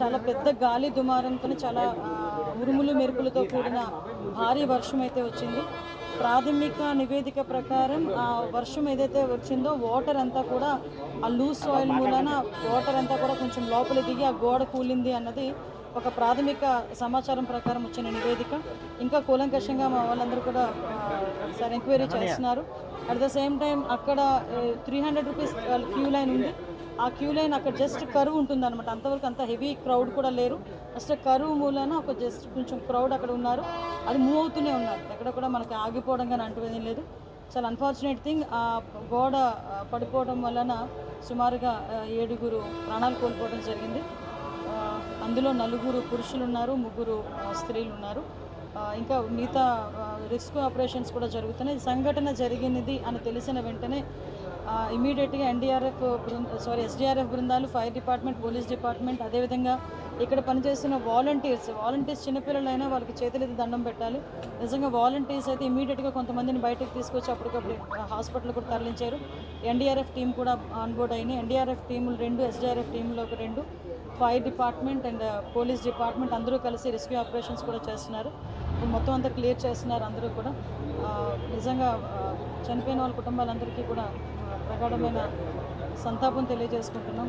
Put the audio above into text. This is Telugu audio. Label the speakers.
Speaker 1: చాలా పెద్ద గాలి దుమారంతో చాలా ఉరుములు మెరుపులతో కూడిన భారీ వర్షం అయితే వచ్చింది. ప్రాథమిక నివేదిక ప్రకారం ఆ వర్షం ఏదైతే వచ్చిందో వాటర్ అంతా కూడా ఆ లూజ్ సాయిల్ మూలన వాటర్ అంతా కూడా కొంచెం లోపల దిగి ఆ గోడ కూలింది అన్నది ఒక ప్రాథమిక సమాచారం ప్రకారం వచ్చిన నివేదిక. ఇంకా కూలంకషంగా మా వాళ్ళందరూ కూడా సార్ ఎంక్వైరీ చేస్తున్నారు. అట్ ద సేమ్ టైం అక్కడ three hundred rupees queue line ఉంది. ఆ క్యూ లైన్ అక్కడ జస్ట్ కరువు ఉంటుంది అనమాట అంతవరకు అంత హెవీ క్రౌడ్ కూడా లేరు. జస్ట్ కరువు మూలన ఒక జస్ట్ కొంచెం క్రౌడ్ అక్కడ ఉన్నారు. అది మూవ్ అవుతూనే ఉన్నారు. ఎక్కడ కూడా మనకి ఆగిపోవడం కానీ అంటువేది లేదు. చాలా అన్ఫార్చునేట్ థింగ్ ఆ గోడ పడిపోవడం వలన సుమారుగా ఏడుగురు ప్రాణాలు కోల్పోవడం జరిగింది. అందులో నలుగురు పురుషులు ఉన్నారు ముగ్గురు స్త్రీలు ఉన్నారు ఇంకా మిగతా రిస్క్ ఆపరేషన్స్ కూడా జరుగుతున్నాయి. సంఘటన జరిగినది అని తెలిసిన వెంటనే ఇమీడియట్గా ఎన్డీఆర్ఎఫ్ బృంద సారీ ఎస్డీఆర్ఎఫ్ బృందాలు ఫైర్ డిపార్ట్మెంట్ పోలీస్ డిపార్ట్మెంట్ అదేవిధంగా ఇక్కడ పనిచేస్తున్న వాలంటీర్స్ వాలంటీర్స్ చిన్నపిల్లలైనా వాళ్ళకి చేతులైతే దండం పెట్టాలి. నిజంగా వాలంటీర్స్ అయితే ఇమీడియట్గా కొంతమందిని బయటకు తీసుకొచ్చి అప్పటికప్పుడు హాస్పిటల్ కూడా తరలించారు. ఎన్డీఆర్ఎఫ్ టీం కూడా ఆన్బోర్డ్ అయినాయి. ఎన్డీఆర్ఎఫ్ టీములు రెండు ఎస్డీఆర్ఎఫ్ టీంలో ఒక రెండు. Fire department and police department అందరూ కలిసి రెస్క్యూ ఆపరేషన్స్ కూడా చేస్తున్నారు. ఇప్పుడు మొత్తం అంతా క్లియర్ చేస్తున్నారు అందరూ కూడా. నిజంగా చనిపోయిన వాళ్ళ కుటుంబాలందరికీ కూడా ప్రగాఢమైన సంతాపం తెలియజేసుకుంటున్నాం.